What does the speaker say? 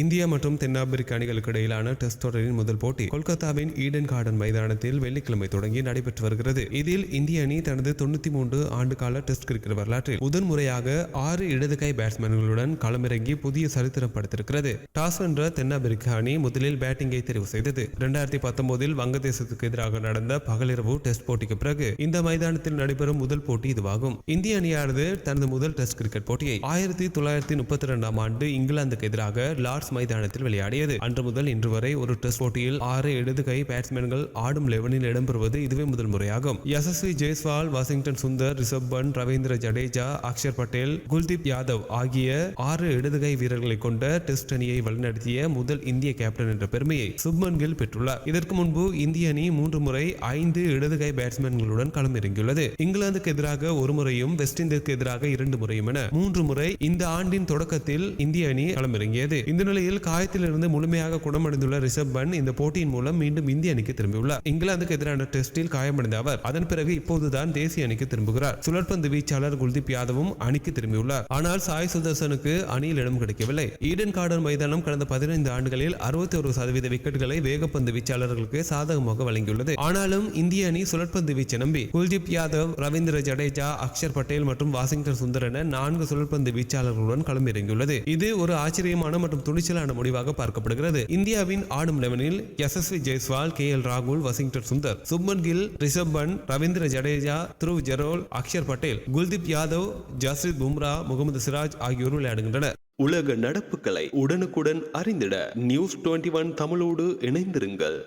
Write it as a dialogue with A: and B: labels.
A: India மற்றும் தென்னாப்பிரிக்க அணிகளுக்கு இடையிலான டெஸ்ட் தொடரின் முதல் போட்டி கொல்கத்தாவின் ஈடன் கார்டன் மைதானத்தில் வெள்ளிக்கிழமை தொடங்கி நடைபெற்று வருகிறது. இதில் இந்திய அணி தனது தொண்ணூத்தி மூன்று ஆண்டு கால டெஸ்ட் கிரிக்கெட் வரலாற்றில் முதன் முறையாக ஆறு இடதுகை பேட்ஸ்மேன்களுடன் களமிறங்கி புதிய சரித்திரம் படுத்திருக்கிறது. டாஸ் வென்ற தென்னாப்பிரிக்க அணி முதலில் பேட்டிங்கை தெரிவு செய்தது. இரண்டாயிரத்தி பத்தொன்பதில் வங்கதேசத்துக்கு எதிராக நடந்த பகலிரவு டெஸ்ட் போட்டிக்கு பிறகு இந்த மைதானத்தில் நடைபெறும் முதல் போட்டி இதுவாகும். இந்திய அணியானது தனது முதல் டெஸ்ட் கிரிக்கெட் போட்டியை ஆயிரத்தி தொள்ளாயிரத்தி முப்பத்தி இரண்டாம் ஆண்டு இங்கிலாந்துக்கு எதிராக லார்ட் லார்ட்ஸ் மைதானத்தில் விளையாடியது அன்று முதல் இன்று வரை ஒரு டெஸ்ட் போட்டியில் ஆறு இடது கை பேட்ஸ்மேன்கள் ஆடும் லெவனில் இடம்பெறுவது இதுவே முதல் முறையாகும் யசஸ்வி ஜெய்ஸ்வால் வாஷிங்டன் சுந்தர் ரிஷப் பண்ட் ரவீந்திர ஜடேஜா அக்ஷர் பட்டேல் குல்தீப் யாதவ் ஆகிய ஆறு இடதுகை வீரர்களை கொண்ட டெஸ்ட் அணியை வழிநடத்திய முதல் இந்திய கேப்டன் என்ற பெருமையை சுப்மன் கில் பெற்றுள்ளார் இதற்கு முன்பு இந்திய அணி மூன்று முறை ஐந்து இடதுகை பேட்ஸ்மேன்களுடன் களமிறங்கியுள்ளது இங்கிலாந்துக்கு எதிராக ஒரு முறையும் வெஸ்ட் இண்டீஸ்க்கு எதிராக இரண்டு முறையும் என மூன்று முறை இந்த ஆண்டின் தொடக்கத்தில் இந்திய அணி களமிறங்கியது இந்த சூழ்நிலையில் காயத்திலிருந்து முழுமையாக குணமடைந்துள்ள ரிஷப் பன் இந்த போட்டியின் மூலம் மீண்டும் இந்திய அணிக்கு திரும்பியுள்ளார். இங்கிலாந்துக்கு எதிரான டெஸ்டில் காயமடைந்த அவர் அதன் பிறகு இப்போதுதான் தேசிய அணிக்கு திரும்புகிறார். சுழற்பந்து வீச்சாளர் குல்தீப் யாதவும் அணிக்கு திரும்பியுள்ளார். ஆனால் சாய் சுதர்சனுக்கு அணியில் இடம் கிடைக்கவில்லை. ஈடன் கார்டன் மைதானம் கடந்த பதினைந்து ஆண்டுகளில் அறுபத்தி ஒரு சதவீத விக்கெட்டுகளை வேகப்பந்து வீச்சாளர்களுக்கு சாதகமாக வழங்கியுள்ளது. ஆனாலும் இந்திய அணி சுழற்பந்து வீச்சை நம்பி குல்தீப் யாதவ் ரவீந்திர ஜடேஜா அக்ஷர் பட்டேல் மற்றும் வாஷிங்டன் சுந்தர் என நான்கு சுழற்பந்து வீச்சாளர்களுடன் களமிறங்கியுள்ளது. இது ஒரு ஆச்சரியமான மற்றும் துணிச்சலான முடிவாக பார்க்கப்படுகிறது. இந்தியாவின் ஆடும் லெவனில் யசஸ்வி ஜெய்ஸ்வால் கே எல் ராகுல் வாஷிங்டன் சுந்தர் சுப்மன் கில் ரிஷப் பண்ட் ரவீந்திர ஜடேஜா த்ருவ் ஜெரோல் அக்ஷர் பட்டேல் குல்தீப் யாதவ் ஜஸ்ரித் பும்ரா முகமது சிராஜ் ஆகியோர் விளையாடுகின்றனர்.
B: உலக நடப்புகளை உடனுக்குடன் அறிந்திட நியூஸ் டுவெண்ட்டி ஒன் தமிழோடு இணைந்திருங்கள்.